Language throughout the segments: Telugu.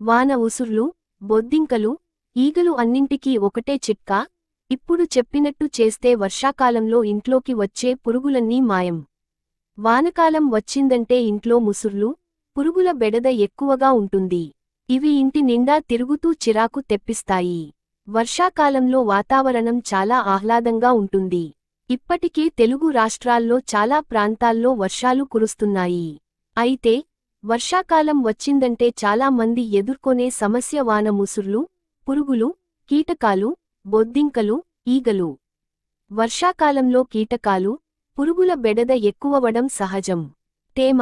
వాన ఉసుర్లు బొద్దింకలు ఈగలు అన్నింటికీ ఒకటే చిట్కా. ఇప్పుడు చెప్పినట్టు చేస్తే వర్షాకాలంలో ఇంట్లోకి వచ్చే పురుగులన్నీ మాయం. వానకాలం వచ్చిందంటే ఇంట్లో ముసుర్లు పురుగుల బెడద ఎక్కువగా ఉంటుంది. ఇవి ఇంటి నిండా తిరుగుతూ చిరాకు తెప్పిస్తాయి. వర్షాకాలంలో వాతావరణం చాలా ఆహ్లాదంగా ఉంటుంది. ఇప్పటికే తెలుగు రాష్ట్రాల్లో చాలా ప్రాంతాల్లో వర్షాలు కురుస్తున్నాయి. అయితే వర్షాకాలం వచ్చిందంటే చాలా మంది ఎదుర్కొనే సమస్య వాన ముసుర్లు పురుగులు కీటకాలు బొద్దింకలు ఈగలు. వర్షాకాలంలో కీటకాలు పురుగుల బెడద ఎక్కువవడం సహజం. తేమ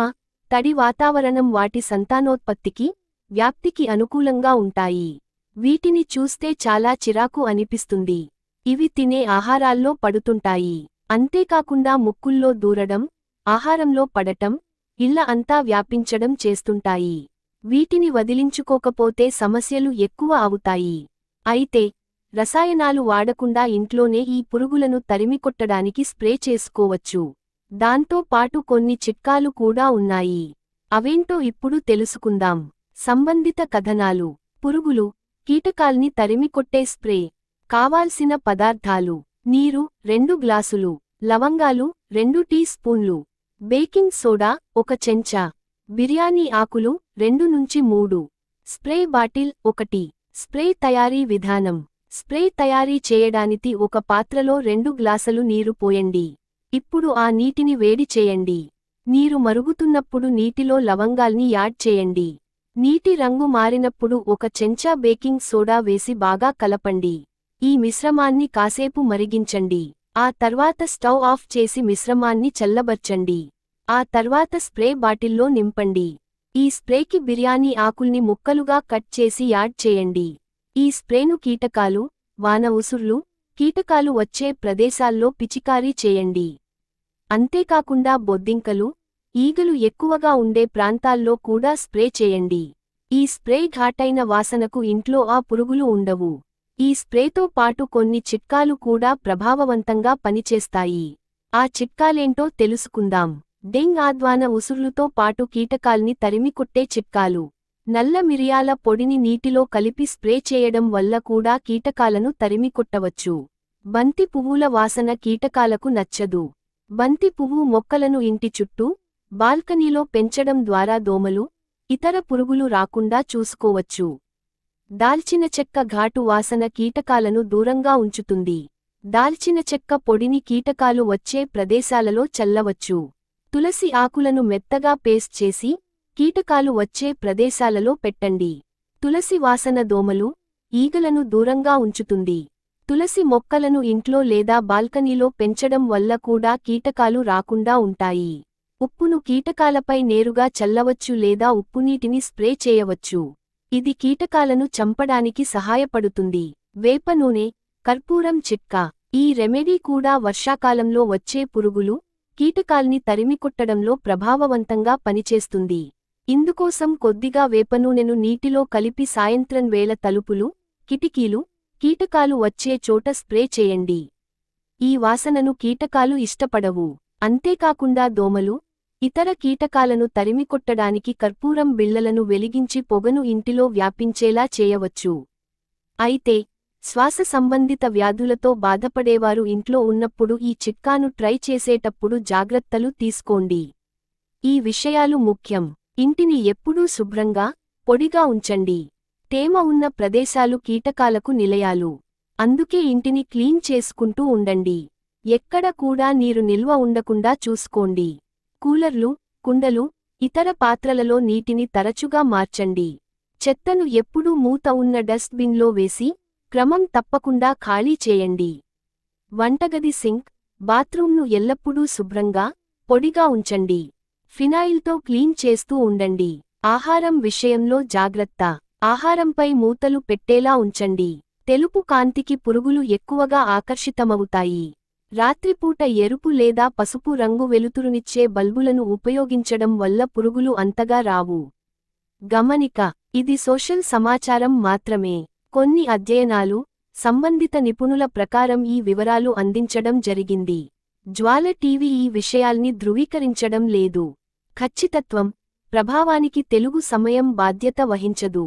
తడి వాతావరణం వాటి సంతానోత్పత్తికి వ్యాప్తికి అనుకూలంగా ఉంటాయి. వీటిని చూస్తే చాలా చిరాకు అనిపిస్తుంది. ఇవి తినే ఆహారాల్లో పడుతుంటాయి. అంతేకాకుండా ముక్కుల్లో దూరడం ఆహారంలో పడటం ఇళ్ళ అంతా వ్యాపించడం చేస్తుంటాయి. వీటిని వదిలించుకోకపోతే సమస్యలు ఎక్కువ అవుతాయి. అయితే రసాయనాలు వాడకుండా ఇంట్లోనే ఈ పురుగులను తరిమికొట్టడానికి స్ప్రే చేసుకోవచ్చు. దాంతో పాటు కొన్ని చిట్కాలు కూడా ఉన్నాయి. అవేంటో ఇప్పుడు తెలుసుకుందాం. సంబంధిత కథనాలు. పురుగులు కీటకాల్ని తరిమికొట్టే స్ప్రే. కావాల్సిన పదార్థాలు. నీరు రెండు గ్లాసులు. లవంగాలు రెండు టీ స్పూన్లు. బేకింగ్ సోడా ఒక చెంచా. బిర్యానీ ఆకులు రెండు నుంచి మూడు. స్ప్రే బాటిల్ ఒకటి. స్ప్రే తయారీ విధానం. స్ప్రే తయారీ చేయడానికి ఒక పాత్రలో రెండు గ్లాసులు నీరు పోయండి. ఇప్పుడు ఆ నీటిని వేడి చేయండి. నీరు మరుగుతున్నప్పుడు నీటిలో లవంగాల్ని యాడ్ చేయండి. నీటి రంగు మారినప్పుడు ఒక చెంచా బేకింగ్ సోడా వేసి బాగా కలపండి. ఈ మిశ్రమాన్ని కాసేపు మరిగించండి. ఆ తర్వాత స్టవ్ ఆఫ్ చేసి మిశ్రమాన్ని చల్లబర్చండి. ఆ తర్వాత స్ప్రే బాటిల్లో నింపండి. ఈ స్ప్రేకి బిర్యానీ ఆకుల్ని ముక్కలుగా కట్ చేసి యాడ్ చేయండి. ఈ స్ప్రేను కీటకాలు వాన ఉసుర్లు కీటకాలు వచ్చే ప్రదేశాల్లో పిచికారీ చేయండి. అంతేకాకుండా బొద్దింకలు ఈగలు ఎక్కువగా ఉండే ప్రాంతాల్లో కూడా స్ప్రే చేయండి. ఈ స్ప్రే ఘాటైన వాసనకు ఇంట్లో ఆ పురుగులు ఉండవు. ఈ స్ప్రేతో పాటు కొన్ని చిట్కాలు కూడా ప్రభావవంతంగా పనిచేస్తాయి. ఆ చిట్కాలేంటో తెలుసుకుందాం. డెంగ్ ఆద్వాన ఉసుర్లుతో పాటు కీటకాల్ని తరిమికొట్టే చిట్కాలు. నల్ల మిరియాల పొడిని నీటిలో కలిపి స్ప్రే చేయడం వల్ల కూడా కీటకాలను తరిమికొట్టవచ్చు బంతి పువ్వుల వాసన కీటకాలకు నచ్చదు. బంతి పువ్వు మొక్కలను ఇంటి చుట్టూ బాల్కనీలో పెంచడం ద్వారా దోమలు ఇతర పురుగులు రాకుండా చూసుకోవచ్చు. దాల్చిన చెక్క ఘాటు వాసన కీటకాలను దూరంగా ఉంచుతుంది. దాల్చిన చెక్క పొడిని కీటకాలు వచ్చే ప్రదేశాలలో చల్లవచ్చు. తులసి ఆకులను మెత్తగా పేస్ట్ చేసి కీటకాలు వచ్చే ప్రదేశాలలో పెట్టండి. తులసి వాసన దోమలు ఈగలను దూరంగా ఉంచుతుంది. తులసి మొక్కలను ఇంట్లో లేదా బాల్కనీలో పెంచడం వల్ల కూడా కీటకాలు రాకుండా ఉంటాయి. ఉప్పును కీటకాలపై నేరుగా చల్లవచ్చు లేదా ఉప్పునీటిని స్ప్రే చేయవచ్చు. ఇది కీటకాలను చంపడానికి సహాయపడుతుంది. వేప నూనె కర్పూరం చిట్కా ఈ రెమెడీ కూడా వర్షాకాలంలో వచ్చే పురుగులు కీటకాల్ని తరిమికొట్టడంలో ప్రభావవంతంగా పనిచేస్తుంది. ఇందుకోసం కొద్దిగా వేపనూనెను నీటిలో కలిపి సాయంత్రం వేళ తలుపులు కిటికీలు కీటకాలు వచ్చే చోట స్ప్రే చేయండి. ఈ వాసనను కీటకాలు ఇష్టపడవు. అంతేకాకుండా దోమలు ఇతర కీటకాలను తరిమికొట్టడానికి కర్పూరం బిళ్ళలను వెలిగించి పొగను ఇంటిలో వ్యాపించేలా చేయవచ్చు. అయితే శ్వాస సంబంధిత వ్యాధులతో బాధపడేవారు ఇంట్లో ఉన్నప్పుడు ఈ చిట్కాను ట్రై చేసేటప్పుడు జాగ్రత్తలు తీసుకోండి. ఈ విషయాలు ముఖ్యం. ఇంటిని ఎప్పుడూ శుభ్రంగా పొడిగా ఉంచండి. తేమ ఉన్న ప్రదేశాలు కీటకాలకు నిలయాలు. అందుకే ఇంటిని క్లీన్ చేసుకుంటూ ఉండండి. ఎక్కడ కూడా నీరు నిల్వ ఉండకుండా చూసుకోండి. కూలర్లు కుండలు ఇతర పాత్రలలో నీటిని తరచుగా మార్చండి. చెత్తను ఎప్పుడూ మూత ఉన్న డస్ట్బిన్లో వేసి క్రమం తప్పకుండా ఖాళీ చేయండి. వంటగది సింక్ బాత్రూంను ఎల్లప్పుడూ శుభ్రంగా పొడిగా ఉంచండి. ఫినాయిల్తో క్లీన్ చేస్తూ ఉండండి. ఆహారం విషయంలో జాగ్రత్త. ఆహారంపై మూతలు పెట్టేలా ఉంచండి. తెలుపు కాంతికి పురుగులు ఎక్కువగా ఆకర్షితమవుతాయి. రాత్రిపూట ఎరుపు లేదా పసుపు రంగు వెలుతురునిచ్చే బల్బులను ఉపయోగించడం వల్ల పురుగులు అంతగా రావు. గమనిక ఇది సోషల్ సమాచారం మాత్రమే. కొన్ని అధ్యయనాలు సంబంధిత నిపుణుల ప్రకారం ఈ వివరాలు అందించడం జరిగింది. జ్వాల టీవీ ఈ విషయాల్ని ధృవీకరించడం లేదు. ఖచ్చితత్వం ప్రభావానికి తెలుగు సమయం బాధ్యత వహించదు.